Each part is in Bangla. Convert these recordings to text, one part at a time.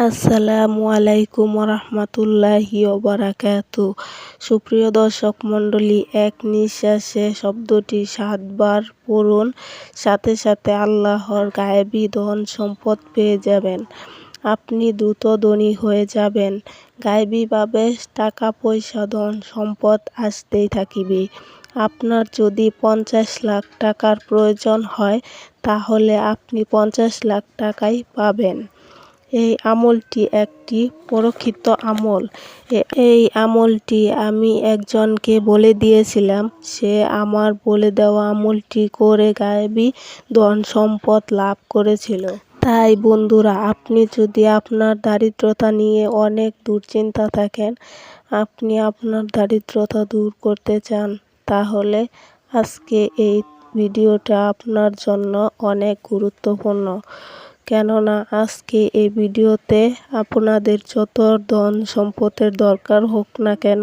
আসসালামু আলাইকুম রহমতুল্লাহি ওবরাকাতু। সুপ্রিয় দর্শক মণ্ডলী, এক নিঃশ্বাসে শব্দটি সাতবার পড়ুন, সাথে সাথে আল্লাহর গায়েবী ধন সম্পদ পেয়ে যাবেন। আপনি দ্রুত ধনী হয়ে যাবেন। গায়েবীভাবে টাকা পয়সা ধন সম্পদ আসতেই থাকিবে। আপনার যদি পঞ্চাশ লাখ টাকার প্রয়োজন হয়, তাহলে আপনি পঞ্চাশ লাখ টাকাই পাবেন। এই আমলটি একটি পরীক্ষিত আমল। এই আমলটি আমি একজনকে বলে দিয়েছিলাম, সে আমার বলে দেওয়া আমলটি করে গায়েবী ধন সম্পদ লাভ করেছিল। তাই বন্ধুরা, আপনি যদি আপনার দারিদ্রতা নিয়ে অনেক দুশ্চিন্তা থাকেন, আপনি আপনার দারিদ্রতা দূর করতে চান, তাহলে আজকে এই ভিডিওটা আপনার জন্য অনেক গুরুত্বপূর্ণ। কেননা আজকে এই ভিডিওতে আপনাদের যত ধন সম্পদের দরকার হোক না কেন,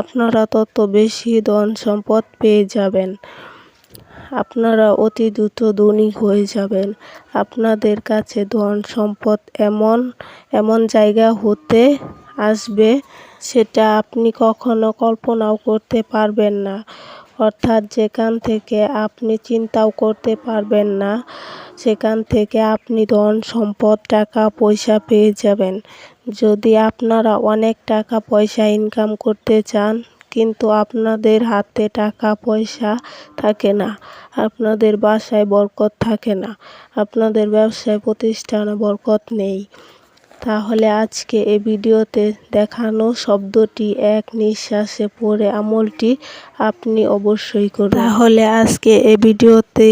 আপনারা তত বেশি ধন সম্পদ পেয়ে যাবেন। আপনারা অতি দ্রুত ধনী হয়ে যাবেন। আপনাদের কাছে ধন সম্পদ এমন এমন জায়গা হতে আসবে, সেটা আপনি কখনো কল্পনাও করতে পারবেন না। অর্থাৎ যেখান থেকে আপনি চিন্তাও করতে পারবেন না, সেখান থেকে আপনি ধন, সম্পদ, টাকা, পয়সা পেয়ে যাবেন। যদি আপনারা অনেক টাকা, পয়সা ইনকাম করতে চান, কিন্তু আপনাদের হাতে টাকা, পয়সা থাকে না, আপনাদের বাসায় বরকত থাকে না, আপনাদের ব্যবসায় প্রতিষ্ঠানে বরকত নেই তাহলে আজকে এই ভিডিওতে দেখানো শব্দটি এক নিঃশ্বাসে পড়ে আমলটি আপনি অবশ্যই করুন। তাহলে আজকে এই ভিডিওতে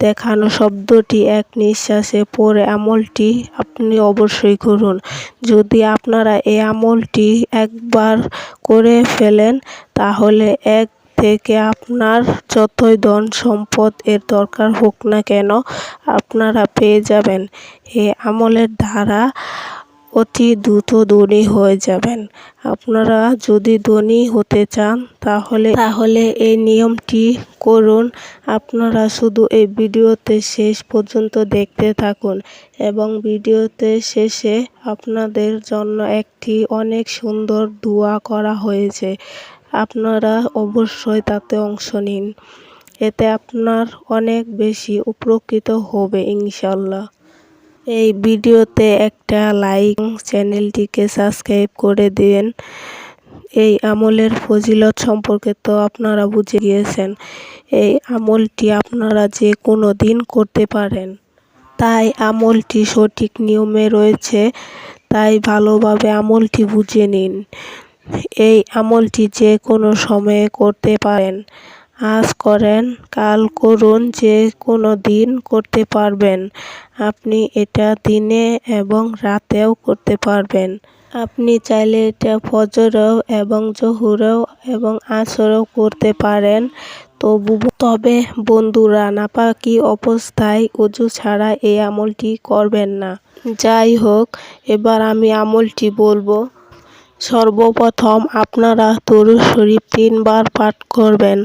দেখানো শব্দটি এক নিঃশ্বাসে পড়ে আমলটি আপনি অবশ্যই করুন। যদি আপনারা এই আমলটি একবার করে ফেলেন, তাহলে এক থেকে আপনার যতই ধন সম্পদ এর দরকার হোক না কেন, আপনারা পেয়ে যাবেন। এ আমলের দ্বারা অতি দ্রুত ধনী হয়ে যাবেন। আপনারা যদি ধনী হতে চান, তাহলে তাহলে এই নিয়মটি করুন। আপনারা শুধু এই ভিডিওতে শেষ পর্যন্ত দেখতে থাকুন এবং ভিডিওতে শেষে আপনাদের জন্য একটি অনেক সুন্দর দোয়া করা হয়েছে। আপনারা অবশ্যই তাতে অংশ নিন। এতে আপনার অনেক বেশি উপকৃত হবে ইনশাল্লাহ এই ভিডিওতে একটা লাইক চ্যানেলটিকে সাবস্ক্রাইব করে দিন এই আমলের ফজিলত সম্পর্কে তো আপনারা বুঝে গিয়েছেন। এই আমলটি আপনারা যে কোনো দিন করতে পারেন। তাই আমলটি সঠিক নিয়মে রয়েছে, তাই ভালোভাবে আমলটি বুঝে নিন। এই আমলটি যে কোনো সময়ে করতে পারেন। আজ করেন, কাল করুন, যে কোনো দিন করতে পারবেন। আপনি এটা দিনে এবং রাতেও করতে পারবেন। আপনি চাইলে এটা ফজরেও এবং জহুরেও এবং আসরেও করতে পারেন। তবু তবে বন্ধুরা নাপাকি অবস্থায় উজু ছাড়া এই আমলটি করবেন না? যাই হোক, এবার আমি আমলটি বলব। সর্বপ্রথম আপনারা দরুদ শরীফ তিনবার পাঠ করবেন।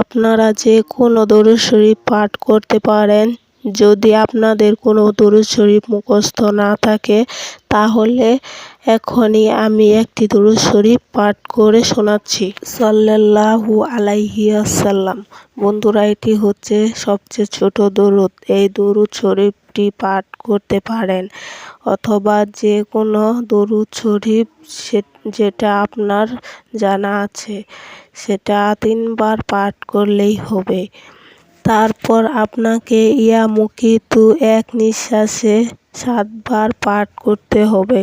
আপনারা যে কোনো দরুদ শরীফ পাঠ করতে পারেন। যদি আপনাদের কোনো দরুদ শরীফ মুখস্থ না থাকে, তাহলে এখনই আমি একটি দরুদ শরীফ পাঠ করে শোনাচ্ছি। সাল্লাল্লাহু আলাইহি আসাল্লাম বন্ধুরা, এটি হচ্ছে সবচেয়ে ছোট দরুদ। এই দরুদ শরীফটি পাঠ করতে পারেন অথবা যে কোনো দরুদ শরীফ যেটা আপনার জানা আছে, সেটা তিনবার পাঠ করলেই হবে। তারপর আপনাকে ইয়া তু এক নিঃশ্বাসে সাতবার পাঠ করতে হবে।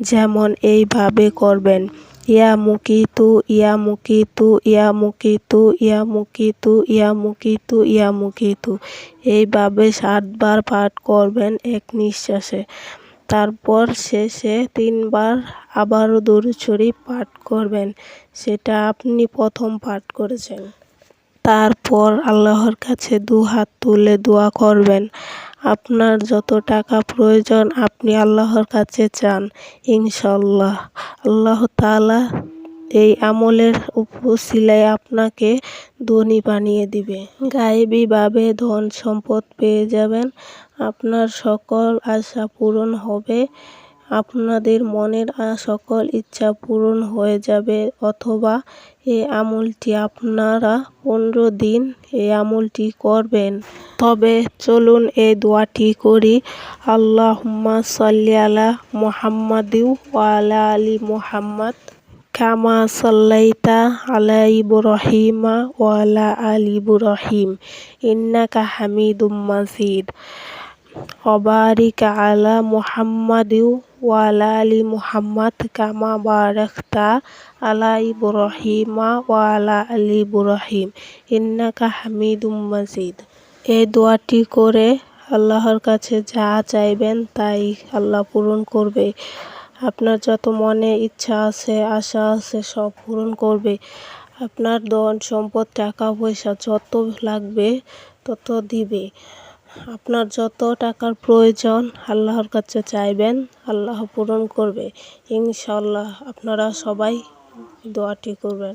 যেমন এইভাবে করবেন ইয়া মুকিতু ইয়া মুকিতু ইয়া মুকিতু ইয়া মুকিতু ইয়া মুকিতু ইয়া মুকিতু এইভাবে সাতবার পাঠ করবেন এক নিঃশ্বাসে। তারপর শেষে তিনবার আবারও দরুদ পাঠ করবেন। সেটা আপনি প্রথম পাঠ করেছেন। তারপর আল্লাহর কাছে দু হাত তুলে দোয়া করবেন। আপনার যত টাকা প্রয়োজন আপনি আল্লাহর কাছে চান ইনশাল্লাহ আল্লাহ তালা এই আমলের উপশিলায় আপনাকে ধনী বানিয়ে দিবে। গায়েবীভাবে ধন সম্পদ পেয়ে যাবেন। আপনার সকল আশা পূরণ হবে। আপনাদের মনের সকল ইচ্ছা পূরণ হয়ে যাবে অথবা এই আমলটি আপনারা পনেরো দিন এই আমলটি করবেন। তবে চলুন এই দোয়াটি করি। আল্লাহুম্মা সাল্লি আলা মুহাম্মাদিউ আলা আলি মুহাম্মাদ কামা সাল্লাইতা আলা ইব্রাহিমা ওয়া আলা ইব্রাহিম। ইন্নাকা হামিদুম মাজিদ। অবারিক আলা মুহাম্মাদিউ ওয়া আলা আলি মুহাম্মাদ কামা বারাকতা আলা ইব্রাহিমা ওয়া আলা আলি ইব্রাহিম ইন্নাকা হামিদুম মাজিদ এই দোয়াটি করে আল্লাহর কাছে যা চাইবেন তাই আল্লাহ পূরণ করবে। আপনার যত মনে ইচ্ছা আছে, আশা আছে, সব পূরণ করবে। আপনার ধন, সম্পদ টাকা পয়সা যত লাগবে, তত দিবে। আপনার যত টাকার প্রয়োজন আল্লাহর কাছে চাইবেন, আল্লাহ পূরণ করবে। ইনশাল্লাহ আপনারা সবাই দোয়াটি করবেন।